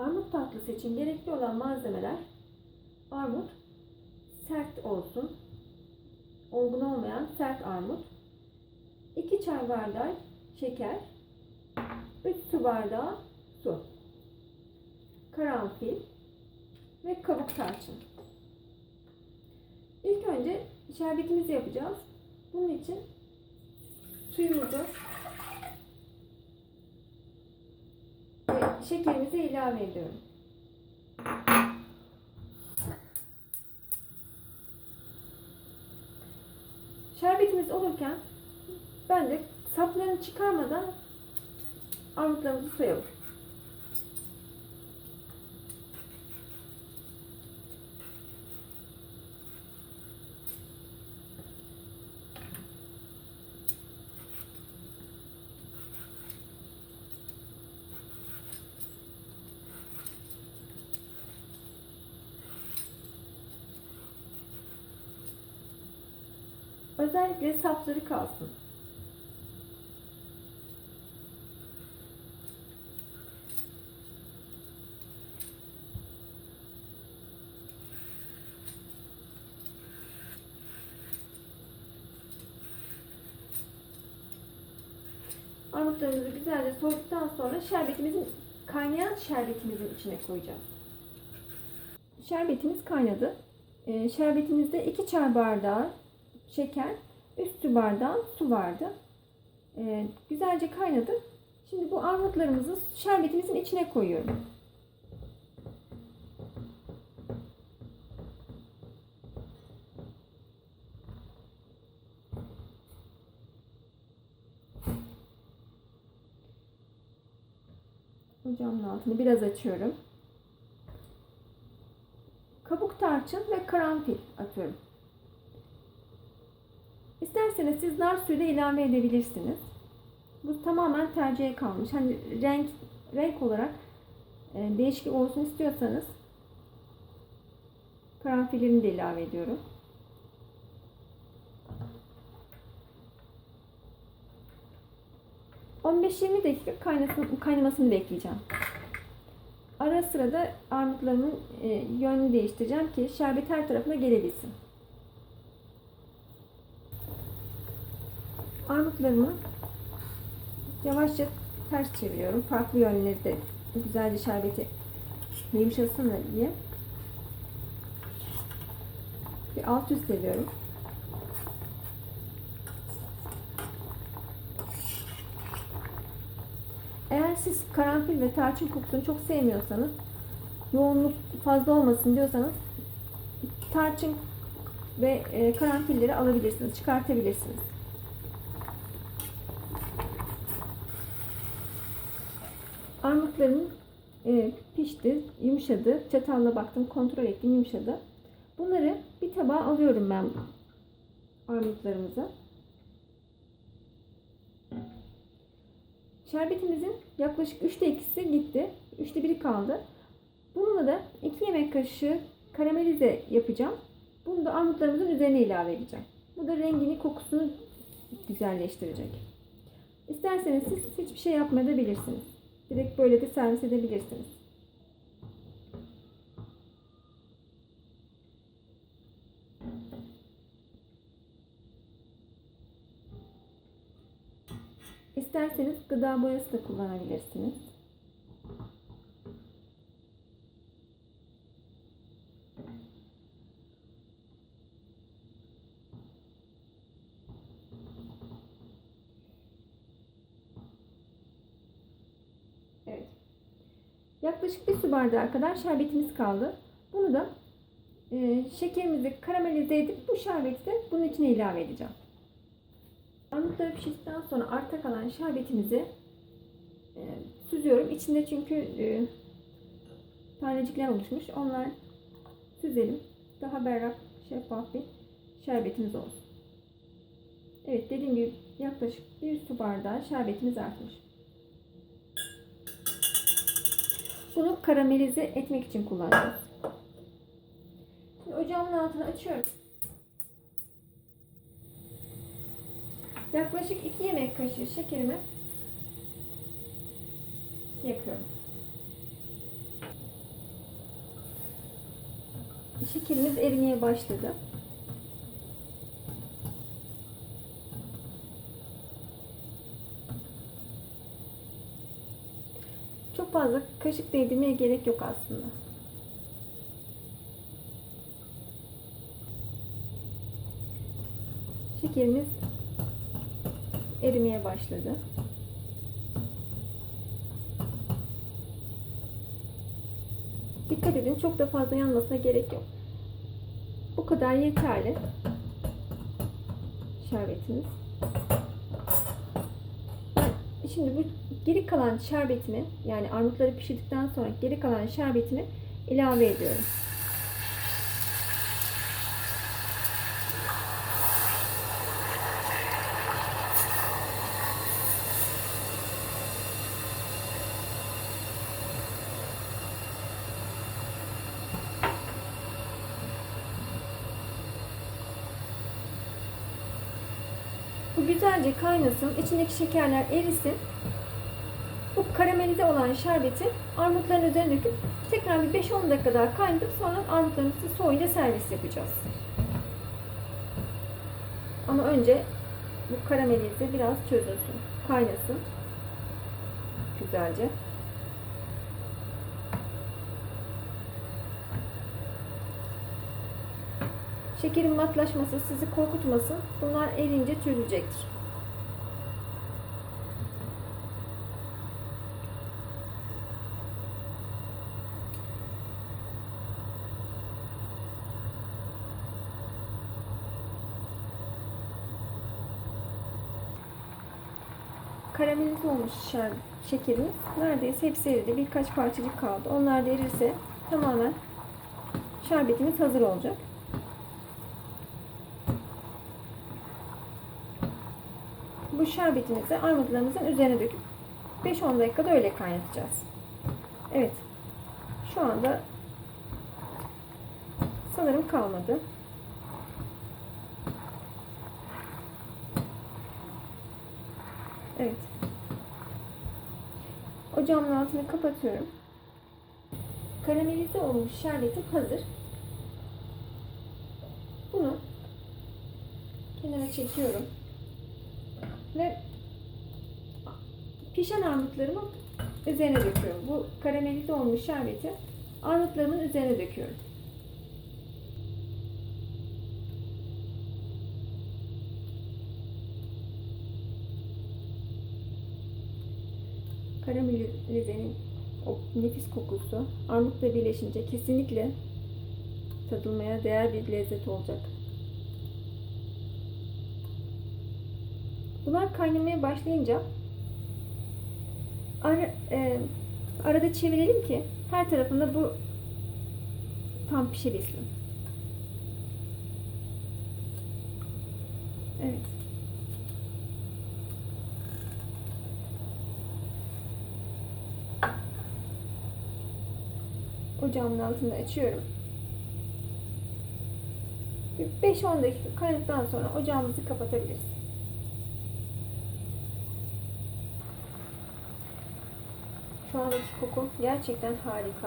Armut tatlısı için gerekli olan malzemeler armut sert olsun. Olgun olmayan sert armut. 2 çay bardağı şeker. 3 su bardağı su. Karanfil ve kabuk tarçın. İlk önce şerbetimizi yapacağız. Bunun için suyumuzu ve şekerimizi ilave ediyorum. Şerbetimiz olurken ben de saplarını çıkarmadan armutlarımızı soyalım. Özellikle sapları kalsın. Armutlarımızı güzelce soğuduktan sonra şerbetimizin kaynayan şerbetimizin içine koyacağız. Şerbetimiz kaynadı. Ee, şerbetimizde 2 çay bardağı şeker, 3 su bardağı su vardı. Ee, güzelce kaynadı. Şimdi bu armutlarımızı şerbetimizin içine koyuyorum. Ocağımın altını biraz açıyorum. Kabuk tarçın ve karanfil atıyorum. İsterseniz siz nar suyu da ilave edebilirsiniz. Bu tamamen tercihe kalmış. Hani renk renk olarak e, değişik olsun istiyorsanız karanfilimi de ilave ediyorum. ...15-20 dakika kaynamasını bekleyeceğim. Ara sıra da armutlarımın e, yönünü değiştireceğim ki şerbet her tarafına gelebilsin. Armutlarımı yavaşça ters çeviriyorum. Farklı yönleri de güzelce şerbeti yumuşasın diye. Bir alt üst ediyorum. Eğer siz karanfil ve tarçın kokusunu çok sevmiyorsanız, yoğunluk fazla olmasın diyorsanız tarçın ve e, karanfilleri alabilirsiniz, çıkartabilirsiniz. Yumuşadı. Çatalla baktım, kontrol ettim, yumuşadı. Bunları bir tabağa alıyorum ben armutlarımızı. Şerbetimizin yaklaşık 3'te 2'si gitti. 3'te 1'i kaldı. Bununla da 2 yemek kaşığı karamelize yapacağım. Bunu da armutlarımızın üzerine ilave edeceğim. Bu da rengini, kokusunu güzelleştirecek. İsterseniz siz hiçbir şey yapmayabilirsiniz. Direkt böyle de servis edebilirsiniz. Gıda boyası da kullanabilirsiniz. Evet. Yaklaşık bir su bardağı kadar şerbetimiz kaldı. Bunu da e, şekerimizi karamelize edip bu şerbeti de bunun içine ilave edeceğim. Armutları pişirdikten sonra arta kalan şerbetimizi e, süzüyorum. İçinde çünkü e, tanecikler oluşmuş. Onlar süzelim. Daha berrak, şeffaf bir şerbetimiz olsun. Evet dediğim gibi yaklaşık bir su bardağı şerbetimiz artmış. Bunu karamelize etmek için kullanacağız. Şimdi ocağımın altını açıyorum. Yaklaşık 2 yemek kaşığı şekerimi yakıyorum. şekerimiz erimeye başladı. Çok fazla kaşık değdirmeye gerek yok aslında. Şekerimiz erimeye başladı. Dikkat edin çok da fazla yanmasına gerek yok. Bu kadar yeterli. Şerbetimiz. Şimdi bu geri kalan şerbetimi yani armutları pişirdikten sonra geri kalan şerbetimi ilave ediyorum. Güzelce kaynasın, içindeki şekerler erisin. Bu karamelize olan şerbeti armutların üzerine döküp tekrar bir 5-10 dakika daha kaynatıp sonra armutlarımızı soğuyunca servis yapacağız. Ama önce bu karamelize biraz çözülsün, kaynasın. Güzelce. Şekerin matlaşması sizi korkutmasın. Bunlar erince çözülecektir. Karamelize olmuş şekerimiz neredeyse hepsi eridi. Birkaç parçacık kaldı. Onlar da erirse tamamen şerbetimiz hazır olacak. Bu şerbetimizi armutlarımızın üzerine döküp 5-10 dakikada öyle kaynatacağız. Evet. Şu anda sanırım kalmadı. Evet. Ocağımın altını kapatıyorum. Karamelize olmuş şerbetim hazır. Bunu kenara çekiyorum ve pişen armutlarımı üzerine döküyorum. Bu karamelize olmuş şerbeti armutlarımın üzerine döküyorum. Karamelizenin o nefis kokusu armutla birleşince kesinlikle tadılmaya değer bir lezzet olacak. Bunlar kaynamaya başlayınca ara, e, arada çevirelim ki her tarafında bu tam pişebilsin. Evet. Ocağımın altını açıyorum. 5-10 dakika kaynadıktan sonra ocağımızı kapatabiliriz. Andaki koku gerçekten harika.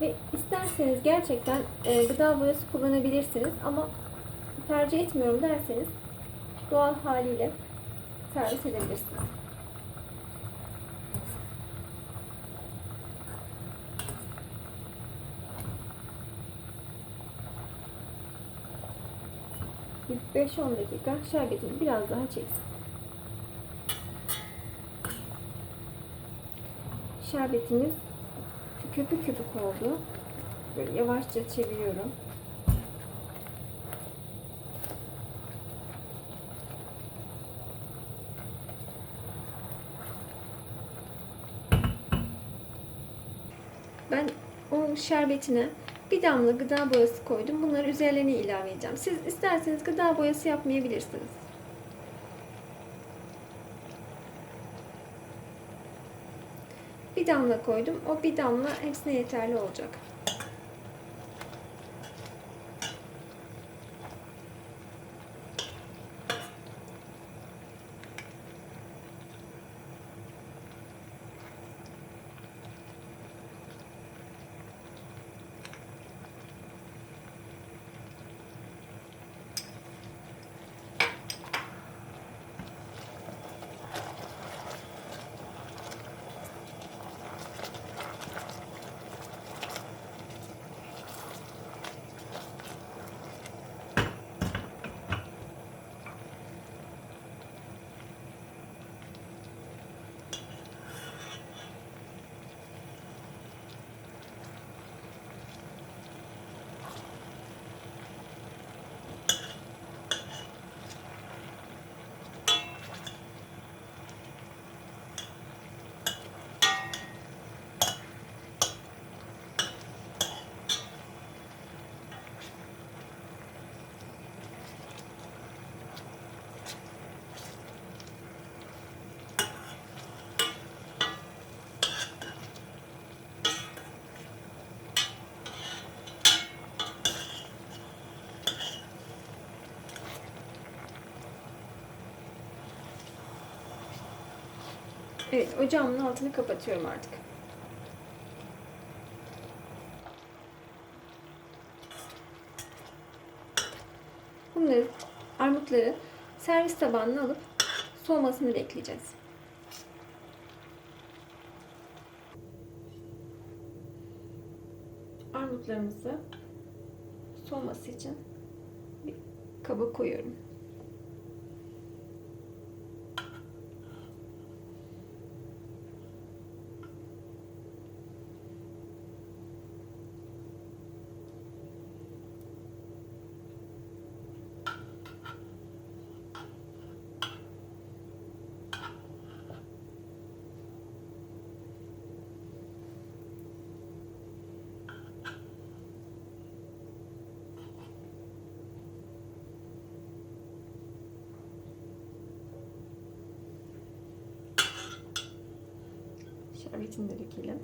Ve isterseniz gerçekten e, gıda boyası kullanabilirsiniz ama tercih etmiyorum derseniz doğal haliyle servis edebilirsiniz. 5-10 dakika şerbetini biraz daha çeksin. Şerbetimiz köpük köpük oldu. Böyle yavaşça çeviriyorum. Ben o şerbetine bir damla gıda boyası koydum. Bunları üzerlerine ilave edeceğim. Siz isterseniz gıda boyası yapmayabilirsiniz. Bir damla koydum. O bir damla hepsine yeterli olacak. Evet, ocağımın altını kapatıyorum artık. Bunları, armutları servis tabağına alıp soğumasını bekleyeceğiz. Armutlarımızı soğuması için bir kaba koyuyorum. Şerbetini de dökelim.